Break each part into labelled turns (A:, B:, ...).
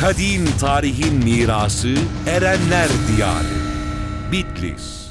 A: Kadim tarihin mirası Erenler Diyarı. Bitlis.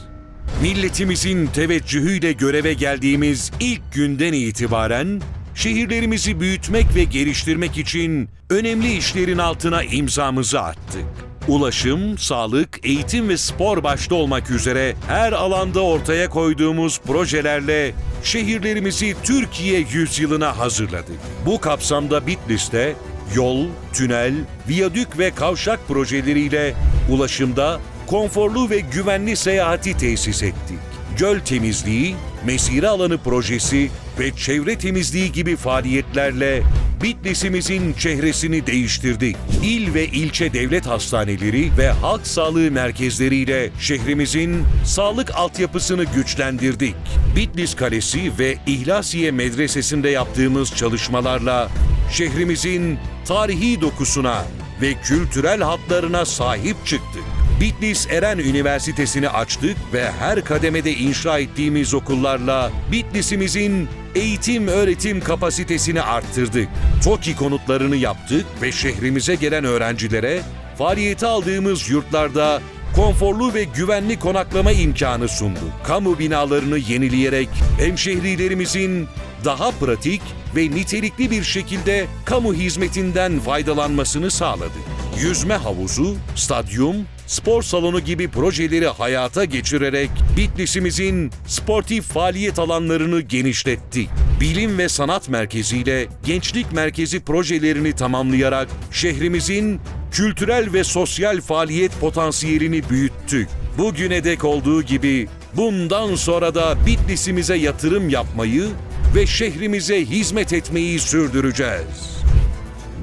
A: Milletimizin teveccühüyle göreve geldiğimiz ilk günden itibaren şehirlerimizi büyütmek ve geliştirmek için önemli işlerin altına imzamızı attık. Ulaşım, sağlık, eğitim ve spor başta olmak üzere her alanda ortaya koyduğumuz projelerle şehirlerimizi Türkiye yüzyılına hazırladık. Bu kapsamda Bitlis'te yol, tünel, viyadük ve kavşak projeleriyle ulaşımda konforlu ve güvenli seyahati tesis ettik. Göl temizliği, mesire alanı projesi ve çevre temizliği gibi faaliyetlerle Bitlis'imizin çehresini değiştirdik. İl ve ilçe devlet hastaneleri ve halk sağlığı merkezleriyle şehrimizin sağlık altyapısını güçlendirdik. Bitlis Kalesi ve İhlasiye Medresesi'nde yaptığımız çalışmalarla şehrimizin tarihi dokusuna ve kültürel hatlarına sahip çıktık. Bitlis Eren Üniversitesi'ni açtık ve her kademede inşa ettiğimiz okullarla Bitlis'imizin eğitim öğretim kapasitesini arttırdık. TOKİ konutlarını yaptık ve şehrimize gelen öğrencilere faaliyete aldığımız yurtlarda konforlu ve güvenli konaklama imkanı sunduk. Kamu binalarını yenileyerek hemşehrilerimizin daha pratik ve nitelikli bir şekilde kamu hizmetinden faydalanmasını sağladık. Yüzme havuzu, stadyum, spor salonu gibi projeleri hayata geçirerek Bitlis'imizin sportif faaliyet alanlarını genişlettik. Bilim ve Sanat Merkezi ile Gençlik Merkezi projelerini tamamlayarak şehrimizin kültürel ve sosyal faaliyet potansiyelini büyüttük. Bugüne dek olduğu gibi bundan sonra da Bitlis'imize yatırım yapmayı ve şehrimize hizmet etmeyi sürdüreceğiz.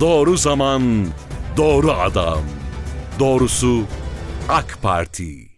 A: Doğru zaman, doğru adam. Doğrusu AK Parti.